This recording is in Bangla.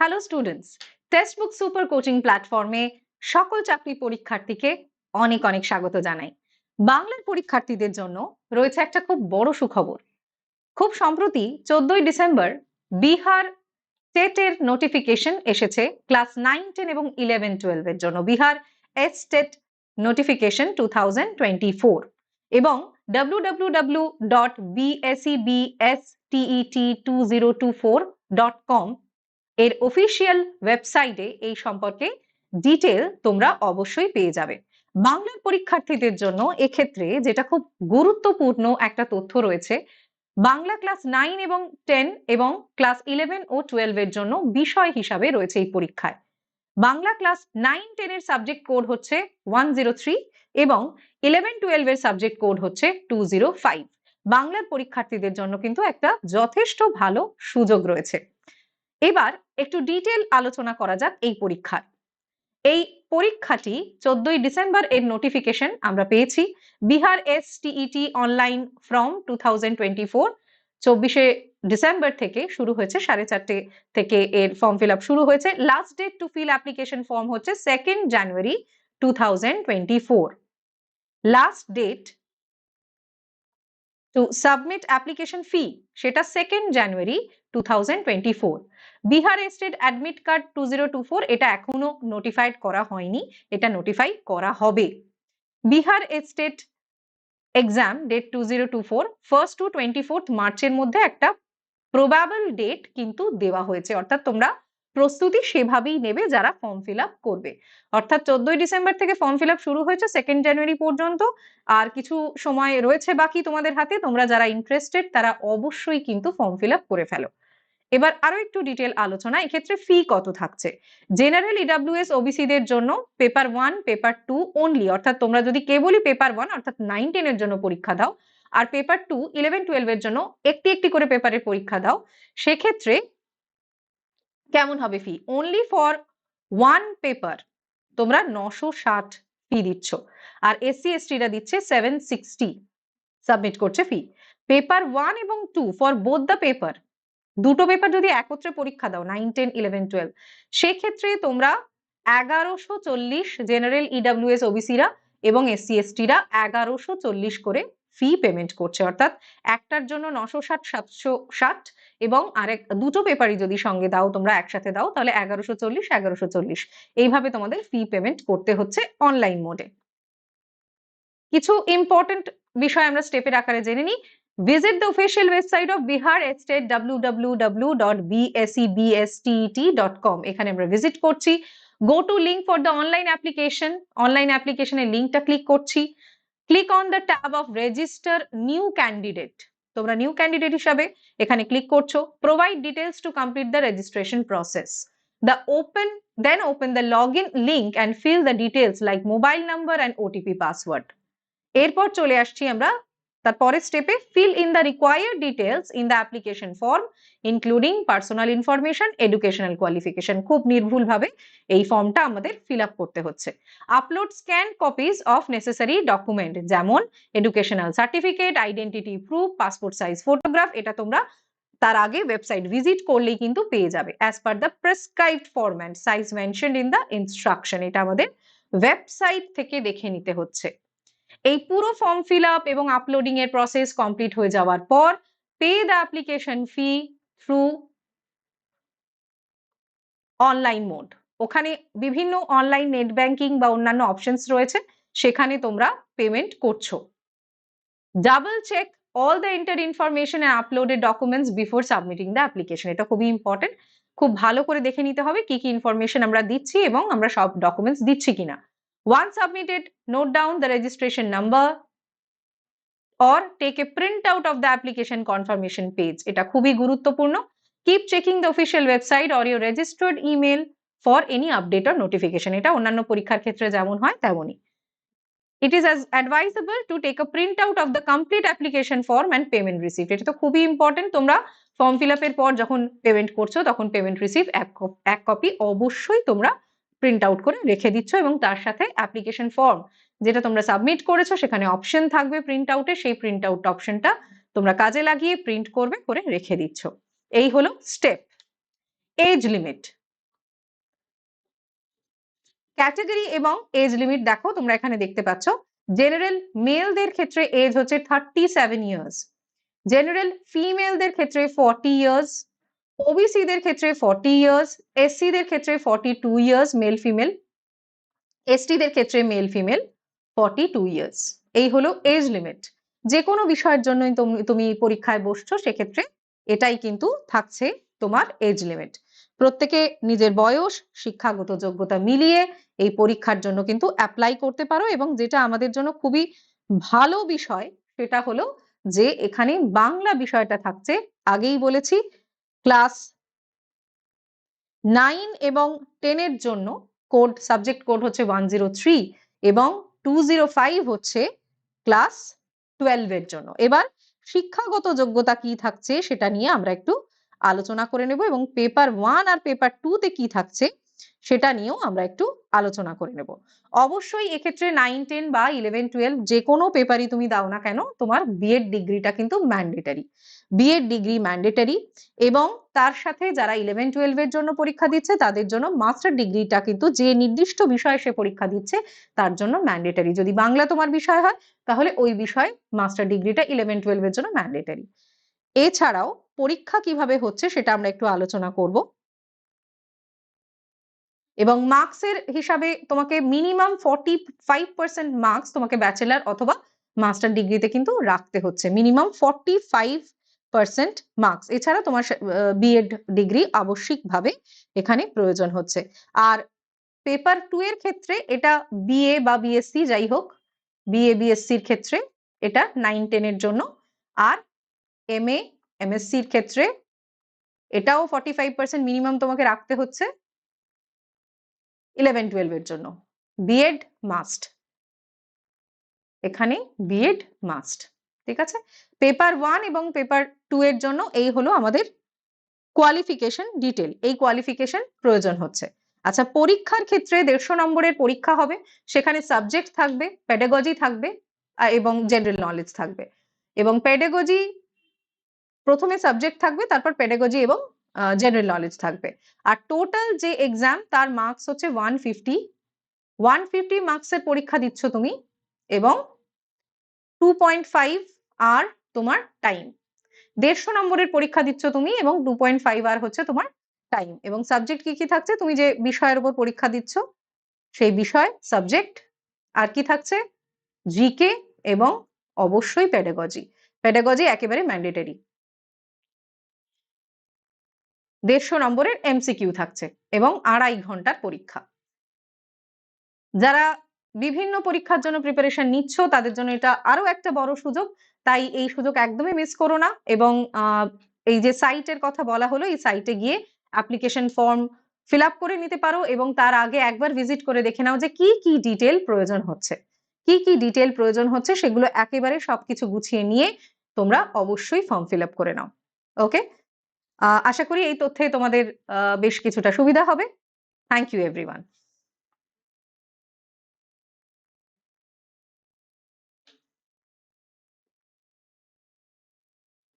Hello students text book super coaching প্ল্যাটফর্মে সকল চাকরি পরীক্ষার্থীকে অনেক অনেক স্বাগত জানাই। বাংলার পরীক্ষার্থীদের জন্য রয়েছে একটা খুব বড় সুখবর। খুব সম্প্রতি চোদ্দই ডিসেম্বর বিহার স্টেটের নোটিফিকেশন এসেছে ক্লাস নাইন টেন এবং ইলেভেন টুয়েলভের জন্য। Bihar S state notification two thousand twenty four এবং W W W dot BSEBSTET two zero two four dot com এর অফিসিয়াল ওয়েবসাইটে এই সম্পর্কে ডিটেল তোমরা অবশ্যই পেয়ে যাবে। বাংলার পরীক্ষার্থীদের জন্য এক্ষেত্রে যেটা খুব গুরুত্বপূর্ণ একটা তথ্য রয়েছে, বাংলা ক্লাস নাইন এবং টেন এবং ক্লাস ইলেভেন ও টুয়েলভ এর জন্য বিষয় হিসাবে রয়েছে এই পরীক্ষায়। বাংলা ক্লাস নাইন টেন এর সাবজেক্ট কোড হচ্ছে ওয়ান জিরো থ্রি এবং ইলেভেন টুয়েলভ এর সাবজেক্ট কোড হচ্ছে টু জিরো ফাইভ বাংলার পরীক্ষার্থীদের জন্য কিন্তু একটা যথেষ্ট ভালো সুযোগ রয়েছে। এবার একটু ডিটেল আলোচনা করা যাক এই পরীক্ষার। এই পরীক্ষাটি চোদ্দই ডিসেম্বর এর নোটিফিকেশন আমরা পেয়েছি। Bihar S TET online form two thousand twenty four চব্বিশে ডিসেম্বর থেকে শুরু হয়েছে, সাড়ে চারটে থেকে এর ফর্ম ফিল আপ শুরু হয়েছে। Last date to fill application form হচ্ছে second January two thousand twenty four last date to submit application fee সেটা সেকেন্ড জানুয়ারি two thousand twenty four Bihar state admit card two zero two four এটা এখনও নোটিফাইড করা হয়নি, এটা নোটিফাই করা হবে। Bihar state exam date two zero two four first to twenty fourth মার্চের মধ্যে একটা প্রবাবল ডেট কিন্তু দেওয়া হয়েছে, অর্থাৎ তোমরা প্রস্তুতি সেভাবেই নেবে যারা ফর্ম ফিল আপ করবে। অর্থাৎ চোদ্দই ডিসেম্বর থেকে ফর্ম ফিল আপ শুরু হয়েছে সেকেন্ড জানুয়ারি পর্যন্ত। আর কিছু সময় রয়েছে বাকি তোমাদের হাতে, তোমরা যারা ইন্টারেস্টেড তারা অবশ্যই কিন্তু ফর্ম ফিল আপ করে ফেলো। এবার আরও একটু ডিটেল আলোচনা, এক্ষেত্রে ফি কত থাকছে? জেনারেল ইডাব্লিউএস ওবিসি দের জন্য paper one paper two only অর্থাৎ তোমরা যদি কেবলই পেপার ওয়ান অর্থাৎ নাইন টেনের জন্য পরীক্ষা দাও, আর পেপার টু ইলেভেন টুয়েলভ এর জন্য একটি একটি করে পেপারের পরীক্ষা দাও, সেক্ষেত্রে কেমন হবে fee only for one paper তোমরা নশো ষাট ফি দিচ্ছ। আর এসসি এসটিরা দিচ্ছে সেভেন সিক্সটি সাবমিট করছে ফি পেপার ওয়ান এবং two for both the paper দুটো পেপার যদি একত্রে পরীক্ষা দাও নাইন টেন ইলেভেন টুয়েলভ সেক্ষেত্রে তোমরা এগারোশো চল্লিশ জেনারেল ইডাব্লিউএস ওবিসিরা এবং এসসি এসটিরা এগারোশো চল্লিশ করে ফি পেমেন্ট করছে। অর্থাৎ একটার জন্য নশো ষাট, সাতশো ষাট এবং আরেক দুটো পেপারই যদি সঙ্গে দাও, তোমরা একসাথে দাও, তাহলে এগারোশো চল্লিশ এগারোশো চল্লিশ। এইভাবে তোমাদের ফি পেমেন্ট করতে হচ্ছে অনলাইন মোডে কিছু ইম্পর্টেন্ট বিষয় আমরা স্টেপের আকারে জেনে নিই। Visit the official website of Bihar state Visit the official website of Bihar State www.becbstet.com এখানে আমরা ভিজিট করছি। Go to link for the online application online অ্যাপ্লিকেশনের লিঙ্কটা ক্লিক করছি। Click on the tab of register new candidate তোমরা নিউ ক্যান্ডিডেট হিসাবে এখানে ক্লিক করছ। Provide details to complete the registration process the open then open the log in link and fill the details like mobile number and OTP password এরপর চলে আসছি আমরা তারপরের স্টেপে fill in the required details in the application form including personal information educational qualification খুব নির্ভুলভাবে এই ফর্মটা আমাদের ফিল আপ করতে হচ্ছে। Upload scan copies of necessary document যেমন educational certificate identity proof passport size photograph এটা তোমরা তার আগে ওয়েবসাইট ভিজিট করলেই কিন্তু পেয়ে যাবে as per the prescribed format size mention in the instruction এটা আমাদের ওয়েবসাইট থেকে দেখে নিতে হচ্ছে। এই পুরো ফর্ম ফিল আপ এবং আপলোডিং এর প্রসেস কমপ্লিট হয়ে যাওয়ার পর pay the application fee through online mode ওখানে বিভিন্ন অনলাইন নেট ব্যাংকিং বা অন্যান্য অপশনস রয়েছে, সেখানে তোমরা পেমেন্ট করছ। Double check all the inter information and uploaded documents before submitting the application এটা খুবই ইম্পর্টেন্ট খুব ভালো করে দেখে নিতে হবে কি কি ইনফরমেশন আমরা দিচ্ছি এবং আমরা সব ডকুমেন্টস দিচ্ছি কিনা। Once submitted, note down the registration number or take a printout of the application confirmation page. এটা খুবই গুরুত্বপূর্ণ Keep checking the official website or your registered email for any update or notification. এটা অন্যান্য পরীক্ষার ক্ষেত্রে যেমন হয় তেমনই It is as advisable to take a printout of the complete application form and payment receipt. এটা তো খুবই ইম্পর্টেন্ট তোমরা ফর্ম ফিল আপের পর যখন পেমেন্ট করছ তখন পেমেন্ট রিসিভ এক কপি অবশ্যই তোমরা প্রিন্ট আউট করে রেখে দিচ্ছ এবং তার সাথে অ্যাপ্লিকেশন ফর্ম যেটা তোমরা সাবমিট করেছ, সেখানে অপশন থাকবে প্রিন্ট আউটে সেই প্রিন্ট আউট অপশনটা তোমরা কাজে লাগিয়ে প্রিন্ট করবে করে রেখে দিচ্ছ। এই হলো স্টেপ এজ লিমিট ক্যাটাগরি এবং এজ লিমিট দেখো, তোমরা এখানে দেখতে পাচ্ছ। জেনারেল মেলদের ক্ষেত্রে এজ হচ্ছে থার্টি সেভেন ইয়ার্স জেনারেল ফিমেলদের ক্ষেত্রে ফর্টি ইয়ার্স ওবিসিদের ক্ষেত্রে ফর্টি ইয়ার্স এসসিদের ক্ষেত্রে forty two years male female এসটিদের ক্ষেত্রে male female forty two years এই হলো এজ লিমিট যে কোনো বিষয়ের জন্যই তুমি পরীক্ষায় বসছো, সেক্ষেত্রে এটাই কিন্তু থাকছে তোমার এজ লিমিট প্রত্যেকে নিজের বয়স, শিক্ষাগত যোগ্যতা মিলিয়ে এই পরীক্ষার জন্য কিন্তু অ্যাপ্লাই করতে পারো এবং যেটা আমাদের জন্য খুবই ভালো বিষয়, সেটা হলো যে এখানে বাংলা বিষয়টা থাকছে, আগেই বলেছি ক্লাস নাইন এবং টেনের জন্য কোড, সাবজেক্ট কোড হচ্ছে ওয়ান জিরো থ্রি এবং টু জিরো ফাইভ হচ্ছে ক্লাস টুয়েলভের জন্য। এবার শিক্ষাগত যোগ্যতা কি থাকছে সেটা নিয়ে আমরা একটু আলোচনা করে নেব এবং পেপার ওয়ান আর পেপার টু তে কি থাকছে সেটা নিয়েও আমরা একটু আলোচনা করে নেব। অবশ্যই এক্ষেত্রে নাইন, টেন বা ইলেভেন, টুয়েলভ যে কোনো পেপারই তুমি দাও না কেন, তোমার বিএড ডিগ্রিটা কিন্তু ম্যান্ডেটারি বিএড ডিগ্রি ম্যান্ডেটারি এবং তার সাথে যারা ইলেভেন টুয়েলভের জন্য পরীক্ষা দিচ্ছে, তাদের জন্য মাস্টার ডিগ্রিটা কিন্তু যে নির্দিষ্ট বিষয়ে সে পরীক্ষা দিচ্ছে, তার জন্য ম্যান্ডেটারি যদি বাংলা তোমার বিষয় হয়, তাহলে ওই বিষয়ে মাস্টার ডিগ্রিটা ইলেভেন টুয়েলভের জন্য ম্যান্ডেটারি এছাড়াও পরীক্ষা কীভাবে হচ্ছে সেটা আমরা একটু আলোচনা করব। এবং মার্কসের হিসাবে তোমাকে minimum forty five percent marks তোমাকে ব্যাচেলার অথবা মাস্টার ডিগ্রিতে কিন্তু রাখতে হচ্ছে। Minimum forty five percent marks এছাড়া তোমার বিএড ডিগ্রি আবশ্যিকভাবে এখানে প্রয়োজন হচ্ছে। আর পেপার টু এর ক্ষেত্রে এটা বিএ বা বিএসসি যাই হোক বিএ বিএসসির ক্ষেত্রে এটা নাইন টেনের জন্য। আর এম এ এমএসসির ক্ষেত্রে এটাও ফর্টি ফাইভ পার্সেন্ট মিনিমাম তোমাকে রাখতে হচ্ছে ইলেভেন টুয়েলভের জন্য। বিএড মাস্ট এখানে বিএড মাস্ট ঠিক আছে? পেপার ওয়ান এবং পেপার টু এর জন্য এই হলো আমাদের কোয়ালিফিকেশন ডিটেল এই কোয়ালিফিকেশন প্রয়োজন হচ্ছে। আচ্ছা পরীক্ষার ক্ষেত্রে দেড়শো নম্বরের পরীক্ষা হবে, সেখানে সাবজেক্ট থাকবে প্যাডাগজি থাকবে এবং জেনারেল নলেজ থাকবে। এবং প্যাডাগজি প্রথমে সাবজেক্ট থাকবে, তারপর প্যাডাগজি এবং জেনারেল নলেজ থাকবে। আর টোটাল যে এক্সাম তার মার্কস হচ্ছে ওয়ান ফিফটি ওয়ান ফিফটি মার্কসের পরীক্ষা দিচ্ছ তুমি, এবং টু পয়েন্ট ফাইভ আর তোমার টাইম দেড়শো নম্বরের পরীক্ষা দিচ্ছ তুমি এবং টু পয়েন্ট ফাইভ আর হচ্ছে তোমার টাইম এবং সাবজেক্ট কি কি থাকছে? তুমি যে বিষয়ের উপর পরীক্ষা দিচ্ছ, সেই বিষয় সাবজেক্ট আর কি থাকছে? জিকে এবং অবশ্যই প্যাডাগজি প্যাডাগজি একেবারে ম্যান্ডেটারি দেড়শো নম্বরের এমসিকিউ থাকছে এবং আড়াই ঘণ্টার পরীক্ষা। যারা বিভিন্ন পরীক্ষার জন্য প্রিপারেশন নিচ্ছ, তাদের জন্য এটা আরও একটা বড় সুযোগ। তাই এই সুযোগ একদমই মিস করো না এবং এই যে সাইটের কথা বলা হলো, এই সাইটে গিয়ে অ্যাপ্লিকেশন ফর্ম ফিল আপ করে নিতে পারো এবং তার আগে একবার ভিজিট করে দেখে নাও যে কি কি ডিটেল প্রয়োজন হচ্ছে। কি কি ডিটেল প্রয়োজন হচ্ছে সেগুলো একেবারে সবকিছু গুছিয়ে নিয়ে তোমরা অবশ্যই ফর্ম ফিল আপ করে নাও। ওকে আশা করি এই তথ্যে তোমাদের বেশ কিছুটা সুবিধা হবে। Thank you everyone